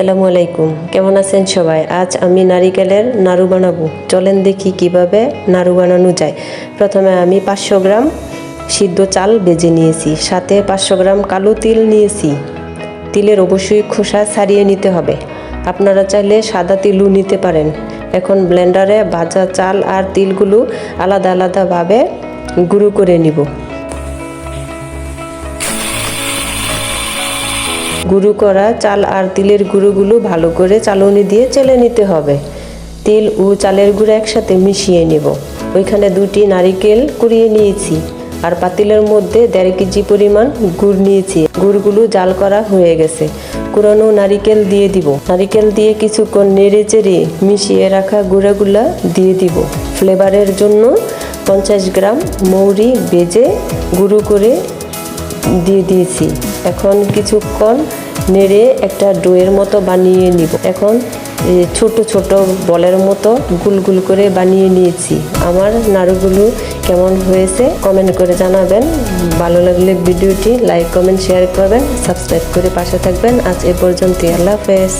আসসালামু আলাইকুম। কেমন আছেন সবাই? আজ আমি নারিকেলের নাড়ু বানাবো। চলেন দেখি কীভাবে নাড়ু বানানো যায়। প্রথমে আমি পাঁচশো গ্রাম সিদ্ধ চাল বেজে নিয়েছি, সাথে পাঁচশো গ্রাম কালো তিল নিয়েছি। তিলের অবশ্যই খোসা ছাড়িয়ে নিতে হবে। আপনারা চাইলে সাদা তিলও নিতে পারেন। এখন ব্লেন্ডারে ভাজা চাল আর তিলগুলো আলাদা আলাদাভাবে গুঁড়ো করে নিব। গুঁড়ো করা চাল আর তিলের গুঁড়োগুলো ভালো করে চালনি দিয়ে চেলে নিতে হবে। তিল ও চালের গুঁড়ো একসাথে মিশিয়ে নেব। ওইখানে দুটি নারিকেল কুড়িয়ে নিয়েছি আর পাতিলের মধ্যে দেড় কেজি পরিমাণ গুড় নিয়েছি। গুড়গুলো জাল করা হয়ে গেছে। কুড়ানো নারিকেল দিয়ে দিব। নারিকেল দিয়ে কিছুক্ষণ নেড়ে চেড়ে মিশিয়ে রাখা গুঁড়াগুলা দিয়ে দিব। ফ্লেভারের জন্য পঞ্চাশ গ্রাম মৌরি বেজে গুঁড়ো করে দিয়ে দিয়েছি। এখন কিছুক্ষণ নেড়ে একটা ডোয়ের মতো বানিয়ে নিব। এখন ছোট ছোট বলের মতো গুল গুল করে বানিয়ে নিয়েছি। আমার নাড়ুগুলো কেমন হয়েছে কমেন্ট করে জানাবেন। ভালো লাগলে ভিডিওটি লাইক, কমেন্ট, শেয়ার করবেন। সাবস্ক্রাইব করে পাশে থাকবেন। আজ এ পর্যন্ত আল্লাহ হাফেজ।